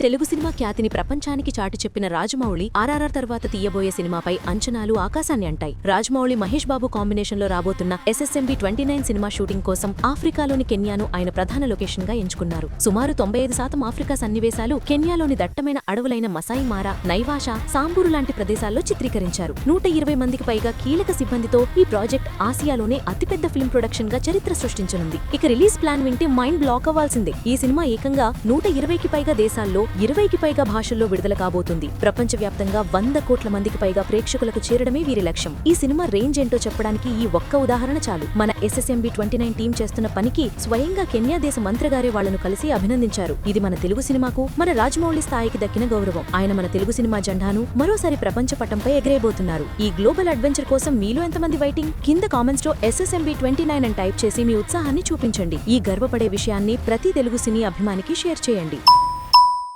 Telugu cinema ఖ్యాతిని ప్రపంచానికి చాటి చెప్పిన రాజమౌళి ఆర్ఆర్ఆర్ తర్వాత తీయబోయే సినిమాపై అంచనాలు ఆకాశాన్ని అంటాయి. రాజమౌళి మహేష్ బాబు కాంబినేషన్లో రాబోతున్న ఎస్ఎస్ఎంబి ట్వంటీ నైన్ సినిమా షూటింగ్ కోసం ఆఫ్రికాలోని కెన్యాను ఆయన ప్రధాన లొకేషన్గా ఎంచుకున్నారు. సుమారు తొంభై ఐదు శాతం ఆఫ్రికా సన్నివేశాలు కెన్యాలోని దట్టమైన అడవులైన మసాయి మారా నైవాషా సాంబూరు లాంటి ప్రదేశాల్లో చిత్రీకరించారు. నూట ఇరవై మందికి పైగా కీలక సిబ్బందితో ఈ ప్రాజెక్ట్ ఆసియాలోనే అతిపెద్ద ఫిల్మ్ ప్రొడక్షన్గా చరిత్ర సృష్టించనుంది. ఇక రిలీజ్ ప్లాన్ వింటే మైండ్ బ్లాక్ అవ్వాల్సిందే. ఈ సినిమా ఏకంగా నూట ఇరవైకి పైగా దేశాల్లో ఇరవైకి పైగా భాషల్లో విడుదల కాబోతుంది. ప్రపంచవ్యాప్తంగా వంద కోట్ల మందికి పైగా ప్రేక్షకులకు చేరడమే వీరి లక్ష్యం. ఈ సినిమా రేంజ్ ఏంటో చెప్పడానికి ఈ ఒక్క ఉదాహరణ చాలు. మన ఎస్ఎస్ఎంబి ట్వంటీ నైన్ టీం చేస్తున్న పనికి స్వయంగా కెన్యా దేశ మంత్రిగారే వాళ్ళను కలిసి అభినందించారు. ఇది మన తెలుగు సినిమాకు మన రాజమౌళి స్థాయికి దక్కిన గౌరవం. ఆయన మన తెలుగు సినిమా జెండాను మరోసారి ప్రపంచ పటంపై ఎగరేయబోతున్నారు. ఈ గ్లోబల్ అడ్వెంచర్ కోసం మీలో ఎంతమంది వైటింగ్? కింద కామెంట్స్లో ఎస్ఎస్ఎంబి ట్వంటీ నైన్ అని టైప్ చేసి మీ ఉత్సాహాన్ని చూపించండి. ఈ గర్వపడే విషయాన్ని ప్రతి తెలుగు సినీ అభిమానికి షేర్ చేయండి.